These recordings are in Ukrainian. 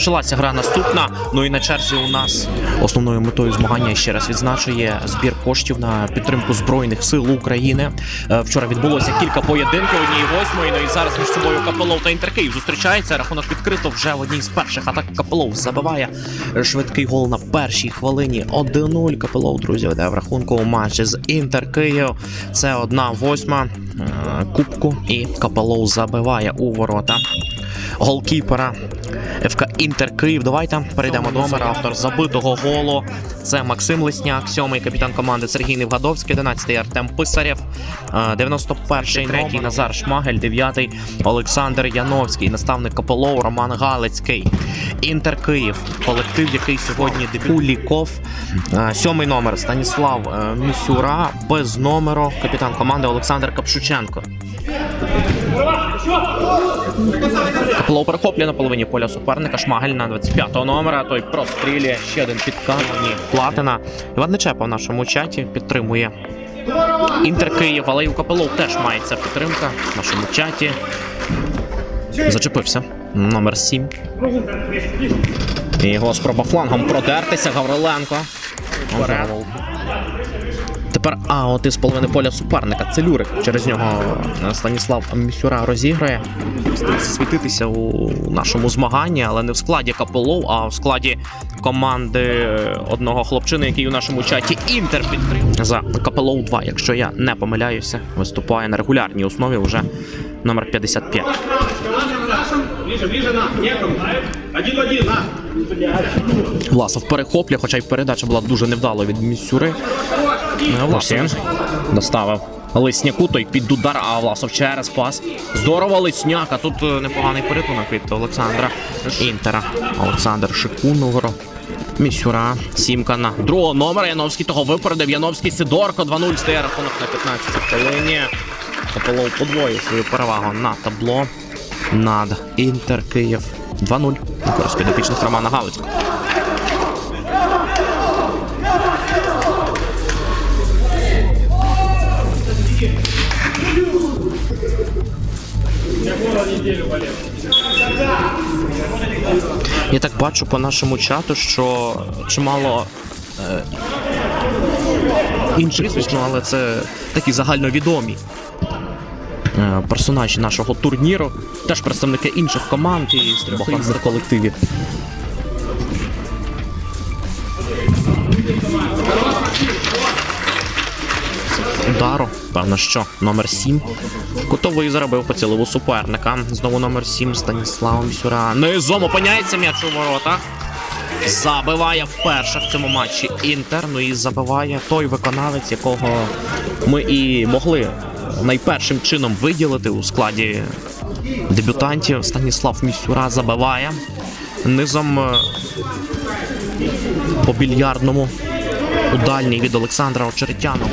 Розпочалася гра наступна. Ну і на черзі у нас основною метою змагання ще раз відзначує збір коштів на підтримку збройних сил України. Е, Вчора відбулося кілька поєдинків однієї восьмої. Ну і зараз між собою Капелов та Інтеркиїв зустрічаються. Рахунок відкрито вже в одній з перших атак. Капелов забиває швидкий гол на першій хвилині. 1-0. Капелов, друзі, веде в рахунку у матчі з Інтеркиїв. Це одна восьма е, кубку. І Капелов забиває у ворота голкіпера ФК Інтер Київ. Давайте перейдемо до номера. Автор забитого голу. Це Максим Лисняк, сьомий капітан команди Сергій Невгадовський, 11-й Артем Писарєв, е, 91-й третій Назар Шмагель, 9-й Олександр Яновський, наставник Капелов Роман Галицький. Інтер Київ, колектив, який сьогодні Куліков. Е, Сьомий номер Станіслав е, Місюра, без номеру капітан команди Олександр Капшученко. Капелов перехоплює на половині поля суперника. Шмагель на 25-го номера. Той прострілює ще один підкат. Платина. Іван Нечепа в нашому чаті підтримує Інтер Київ, але і у Капелов теж мається підтримка в нашому чаті. Зачепився. Номер 7. І його спроба флангом продертися. Гавриленко. Тепер аут із половини поля суперника. Це Люрик. Через нього Станіслав Місюра розіграє. Світитися у нашому змаганні, але не в складі Капелов, а в складі команди е, одного хлопчини, який у нашому чаті Інтер підтримує. За Капелов 2, якщо я не помиляюся, виступає на регулярній основі вже номер 55. Ближе, ближе, на, некому. Один в один, на. Власов перехоплює, хоча й передача була дуже невдало від Місюри. Е, Власов доставив Лисняку, той під удар, а Власов через пас. Здорово Лисняк, а тут е, непоганий порятунок від Олександра Інтера. Олександр Шикуногро. Місюра, сімка на другого номера. Яновський того випередив. Яновський Сидорко 2-0 стає рахунок на 15 хвилині. Копилов подвоїв свою перевагу на табло над Інтер Київ 2-0. На підопічних Романа Галицького. Так бачу по нашому чату, що чимало е, інших, звісно, але це такі загальновідомі е, персонажі нашого турніру, теж представники інших команд і стрибохланських колективів. Удару, певно, що номер 7. Кутовий заробив поцілив у суперника. Знову номер 7 Станіслав Місюра. Низом опиняється м'яч у воротах. Забиває вперше в цьому матчі Інтер. Ну і забиває той виконавець, якого ми і могли найпершим чином виділити у складі дебютантів. Станіслав Місюра забиває. Низом е, по більярдному у дальній від Олександра Очеретянова.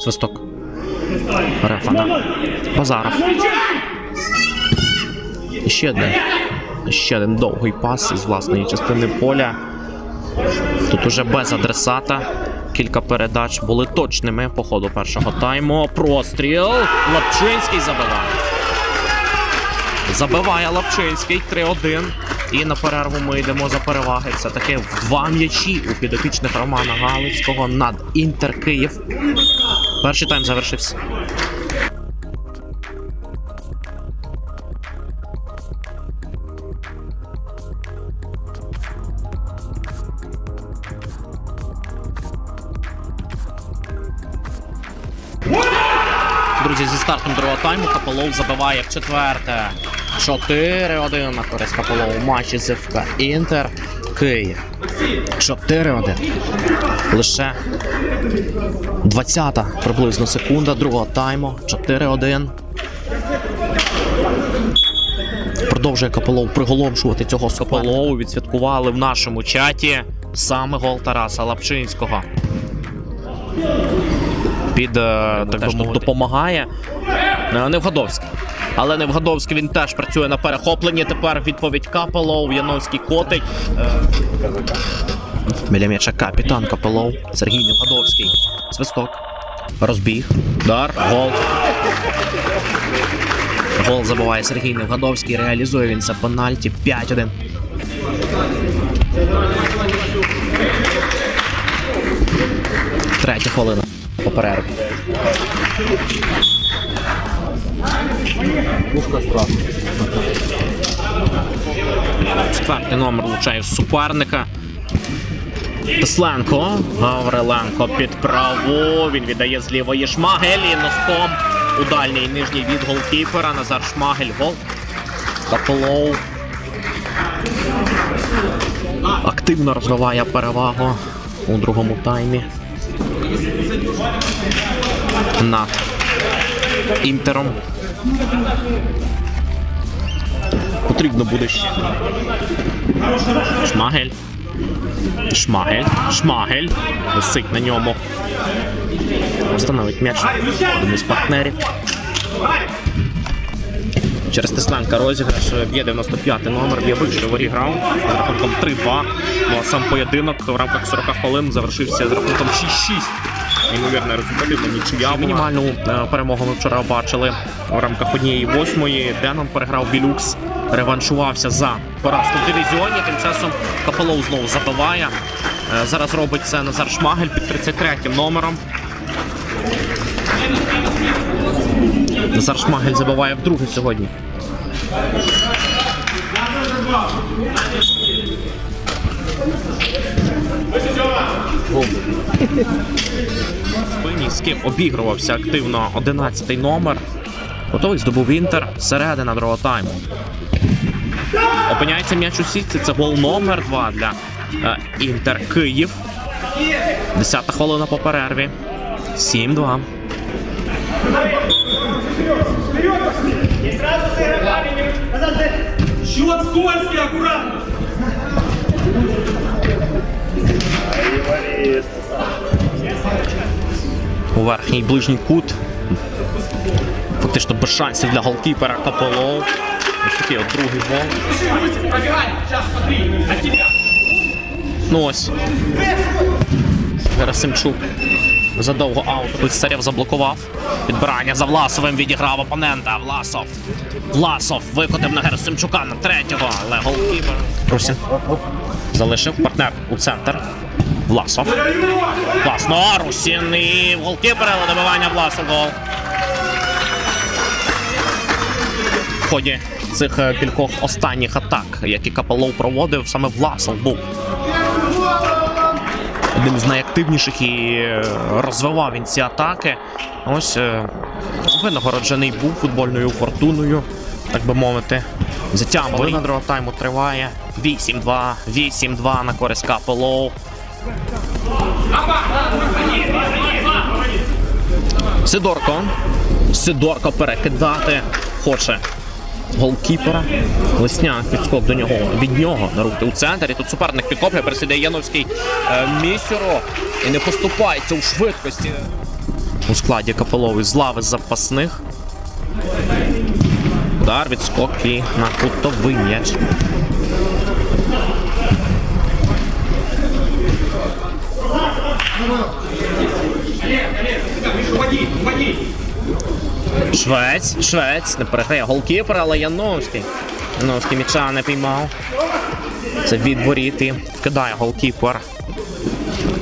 Свисток. Рефана. Базаров. Ще один. Ще один довгий пас із власної частини поля. Тут уже без адресата. Кілька передач були точними по ходу першого тайму. Простріл. Лапчинський забиває. Забиває Лапчинський 3-1. І на перерву ми йдемо за переваги. Це таки в два м'ячі у підопічних Романа Галицького над Інтер Київ. Перший тайм завершився. Друзі, зі стартом другого тайму Капелов забиває в четверте. 4-1 на користь Капелов у матчі з ФК Інтер Київ. 4-1. Лише 20-та приблизно секунда другого тайму. 4-1. Продовжує Капелов приголомшувати цього Капелову. Відсвяткували в нашому чаті саме гол Тараса Лапчинського. Під е, так би мовити, допомагає Невгадовський. Але Невгадовський він теж працює на перехопленні. Тепер відповідь Капелов. Яновський котить. Е, Біля м'яча капітан Капелов. Сергій Невгадовський. Свисток. Розбіг. Удар. Гол. Гол забиває Сергій Невгадовський. Реалізує він це пенальті 5-1. Третя хвилина по перерві. Четвертий номер влучає суперника. Тесленко. Гавриленко під праву. Він віддає з лівої шмагель і носком у дальній нижній від голкіпера. Назар Шмагель. Гол. Капелоу. Активно розвиває перевагу у другому таймі. Над інтером. Потрібно буде. Шмагель. Шмагель. Шмагель. Висить на ньому. Встановить м'яч. Один із партнерів. Через Тесленка розіграш б'є 95 номер, б'є вище ворі грав з рахунком 3-2. Ну а сам поєдинок в рамках 40 хвилин завершився з рахунком 6-6. Неймовірна результативна нічия. Мінімальну е, перемогу ми вчора бачили в рамках однієї восьмої. Денон переграв Білюкс, реваншувався за поразку в дивізіоні. Тим часом Капелоу знову забиває. Е, Зараз робить це Назар Шмагель під 33-м номером. Назар Шмагель забиває вдруге сьогодні. Спині, з ким обігрувався активно 11-й номер. Готовий здобув інтер середина другого тайму. Опиняється м'яч у сітці. Це гол номер 2 для е, Інтер Київ. Десята хвилина по перерві. 7-2. Счет скользкий, аккуратно. У верхній ближній кут. Фактично без шансів для голкіпера Капелоу. Ось такий от другий гол. Ну ось. Герасимчук. Задовго аут. Писарєв заблокував. Підбирання за Власовим відіграв опонента. Власов. Власов викотив на Герасимчука на третього, але голкіпер. Русін. Залишив партнер у центр. Власов. Класно. Русін і голкіпер, але добивання Власов гол. В ході цих е, кількох останніх атак, які Капелов проводив, саме Власов був одним з найактивніших і е, розвивав він ці атаки. Ось е, винагороджений був футбольною фортуною, так би мовити. На другого тайму триває. 8-2, 8-2 на користь Капелоу. Сидорко. Сидорко перекидати хоче голкіпера. Лесняк підскок до нього від нього на руки у центрі. Тут суперник підкоплює, пересідає Яновський е, місіро і не поступається у швидкості. У складі Капеловий з лави запасних. Удар відскок і на кутовий м'яч. Швець, швець, не переграє голкіпер, але Яновський. Яновський м'яча не піймав. Це від воріт і вкидає голкіпер.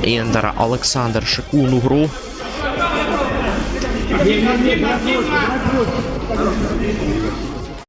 Індера Олександр Шикун у гру.